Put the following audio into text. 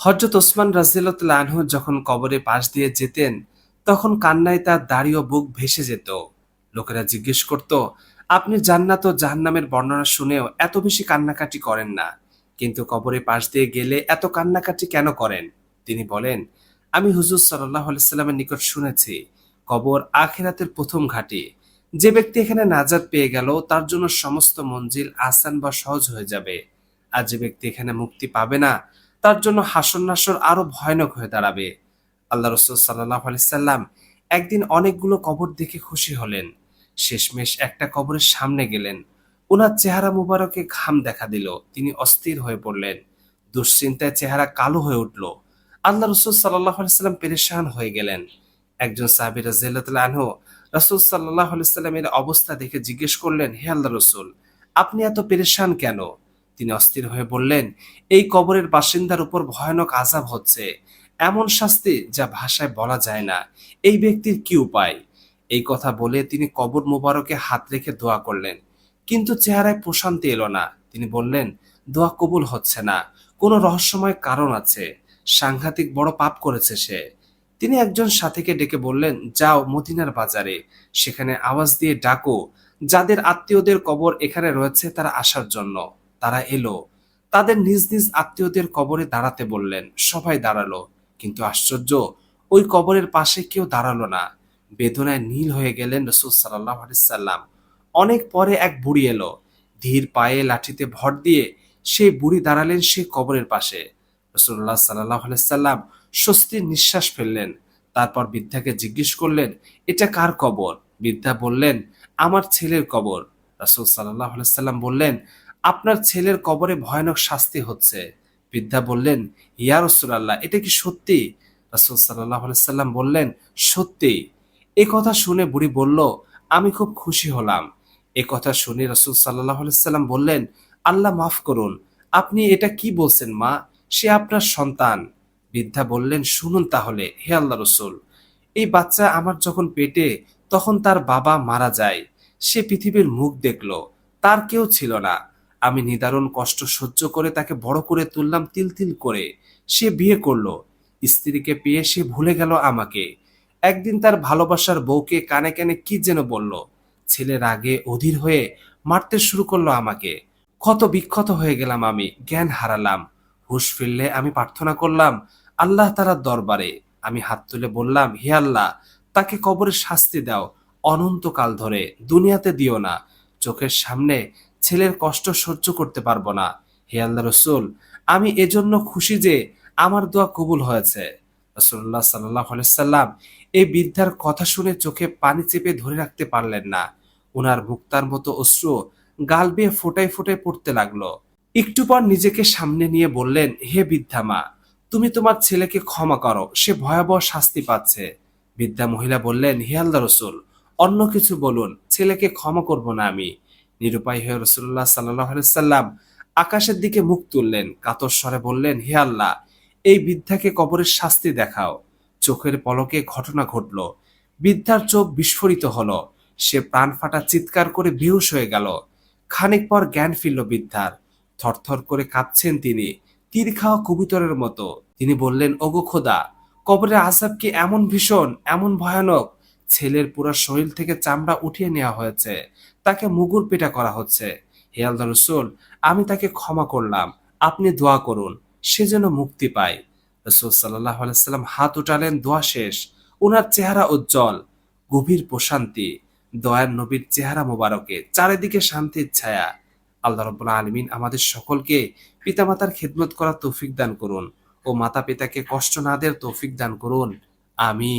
হজরত ওসমান রাজিয়াল্লাহ আনহু যখন কবরে পাশ দিয়ে যেতেন, তখন কান্নায় তার দাড়ি ও বুক ভেসে যেত। লোকেরা জিজ্ঞেস করত, আপনি জান্নাত ও জাহান্নামের বর্ণনা শুনেও এত বেশি কান্নাকাটি করেন না। কিন্তু কবরে পাশ দিয়ে গেলে এত কান্নাকাটি কেন করেন? তিনি বলেন, আমি হুজুর সাল্লাহ সাল্লামের নিকট শুনেছি, কবর আখেরাতের প্রথম ঘাঁটি। যে ব্যক্তি এখানে নাজাদ পেয়ে গেল, তার জন্য সমস্ত মঞ্জিল আসান বা সহজ হয়ে যাবে। আর যে ব্যক্তি এখানে মুক্তি পাবে না তার জন্য হাসর নাসর আরও ভয়ানক হয়ে দাঁড়াবে। আল্লাহ রসুল সাল্লাহ সাল্লাম একদিন অনেকগুলো কবর দেখে খুশি হলেন। শেষমেশ একটা কবরের সামনে গেলেন। ওনার চেহারা মুবারকে ঘাম দেখা দিল। তিনি অস্থির হয়ে পড়লেন। দুশ্চিন্তায় চেহারা কালো হয়ে উঠল। আল্লাহ রসুল সাল্লাহ সাল্লাম পেরেশান হয়ে গেলেন। একজন সাহাবি রাজিয়াল্লাহ আনহু রসুল সাল্লাহ সাল্লামের অবস্থা দেখে জিজ্ঞেস করলেন, হে আল্লাহ রসুল, আপনি এত পেরেশান কেন? তিনি অস্থির হয়ে বললেন, এই কবরের বাসিন্দার উপর ভয়ানক আজাব হচ্ছে। এমন শাস্তি যা ভাষায় বলা যায় না। এই ব্যক্তির কি উপায়? এই কথা বলে তিনি কবর মোবারকে হাত রেখে দোয়া করলেন। কিন্তু চেহারায় প্রশান্তি এলো না। তিনি বললেন, দোয়া কবুল হচ্ছে না। কোনো রহস্যময় কারণ আছে। সাংঘাতিক বড় পাপ করেছে সে। তিনি একজন সাথীকে ডেকে বললেন, যাও মদিনার বাজারে। সেখানে আওয়াজ দিয়ে ডাকো। যাদের আত্মীয়দের কবর এখানে রয়েছে তারা আসার জন্য। তারা এলো। তাদের নিজ নিজ আত্মীয়দের কবরে দাঁড়াতে বললেন, সবাই দাঁড়াল। কিন্তু আশ্চর্য, ওই কবরের পাশে কেউ দাঁড়াল না। বেদনায় নীল হয়ে গেলেন রসুল সাল্লাহ সাল্লাম। অনেক পরে এক বুড়ি এলো। ধীর পায়ে লাঠিতে ভর দিয়ে সেই বুড়ি দাঁড়ালেন সেই কবরের পাশে। রসুল্লাহ সাল্লাহ সাল্লাম স্বস্তির নিঃশ্বাস ফেললেন। তারপর বৃদ্ধাকে জিজ্ঞেস করলেন, এটা কার কবর? বৃদ্ধা বললেন, আমার ছেলের কবর। রসুল সাল্লাহ সাল্লাম বললেন আপনার ছেলের কবরে ভয়ানক শাস্তি হচ্ছে। বৃদ্ধা বললেন, ইয়া রসুলাল্লাহ, এটা কি সত্যি? রসুল সাল্লাহ সাল্লাম বললেন, সত্যি। এ কথা শুনে বুড়ি বলল, আমি খুব খুশি হলাম। এ কথা শুনে রসুল সাল্লাহ সাল্লাম বললেন, আল্লাহ মাফ করুন, আপনি এটা কি বলছেন মা? সে আপনার সন্তান। বৃদ্ধা বললেন, শুনুন তাহলে, হে আল্লাহ রসুল, এই বাচ্চা আমার যখন পেটে, তখন তার বাবা মারা যায়। সে পৃথিবীর মুখ দেখল, তার কেউ ছিল না। আমি নিদারুণ কষ্ট সহ্য করে তাকে বড় করে তুললাম তিল তিল করে। সে বিয়ে করল। স্ত্রীকে পেয়ে সে ভুলে গেল আমাকে। একদিন তার ভালোবাসার বউকে কানে কানে কি যেন বলল। ছেলের আগে অধীর হয়ে মারতে শুরু করল আমাকে। ক্ষত বিক্ষত হয়ে গেলাম আমি, জ্ঞান হারালাম। হুশ ফিরলে আমি প্রার্থনা করলাম, আল্লাহ তারার দরবারে। আমি হাত তুলে বললাম, হে আল্লাহ, তাকে কবরে শাস্তি দাও। অনন্তকাল ধরে দুনিয়াতে দিও না। চোখের সামনে ছেলের কষ্ট সহ্য করতে পারব না। হে আল্লাহ রসুল, আমি এজন্য খুশি যে আমার দোয়া কবুল হয়েছে। রসুল্লাহ সাল্লাহ সাল্লাম এই বৃদ্ধার কথা শুনে চোখে পানি চেপে ধরে রাখতে পারলেন না। ওনার মুক্তার মতো অশ্রু গাল বেয়ে ফোটায় ফোটায় পড়তে লাগল। একটু পর নিজেকে সামনে নিয়ে বললেন, হে বৃদ্ধা মা, তুমি তোমার ছেলেকে ক্ষমা করো, সে ভয়াবহ শাস্তি পাচ্ছে। বৃদ্ধা মহিলা বললেন, হে আল্লাহ রসুল, অন্য কিছু বলুন, ছেলেকে ক্ষমা করব না আমি। নিরুপায় হয়ে রসুল্লাহ সাল্লাহ সাল্লাম আকাশের দিকে মুখ তুললেন, কাতর স্বরে বললেন, হে আল্লাহ, এই বৃদ্ধাকে কবরের শাস্তি দেখাও। চোখের পলকে ঘটনা ঘটল। বৃদ্ধার চোখ বিস্ফোরিত হলো। সে প্রাণ ফাটা চিৎকার করে বেহুশ হয়ে গেল। খানিক পর জ্ঞান ফিরল বৃদ্ধার। থরথর করে কাঁপছেন তিনি, তীর খাওয়া কবুতরের মতো। তিনি বললেন, ওগো খোদা, কবরের আজাব কি এমন ভীষণ, এমন ভয়ানক? ছেলের পুরা শরীর থেকে চামড়া উঠিয়ে নেওয়া হয়েছে। তাকে মুগুর পেটা করা হচ্ছে। হে আল্লাহ রসুল, আমি তাকে ক্ষমা করলাম। আপনি দোয়া করুন, সে যেন মুক্তি পায়। রসুল সাল্লাহ সাল্লাম হাত উঠালেন, দোয়া শেষ। ওনার চেহারা উজ্জ্বল, গভীর প্রশান্তি। দয়ার নবীর চেহারা মোবারকে, চারিদিকে শান্তির ছায়া। আল্লাহ রব্বুল্লাহ আলমিন আমাদের সকলকে পিতামাতার খেদমত করার তৌফিক দান করুন ও মাতা পিতাকে কষ্ট না দেওয়ার তৌফিক দান করুন। আমি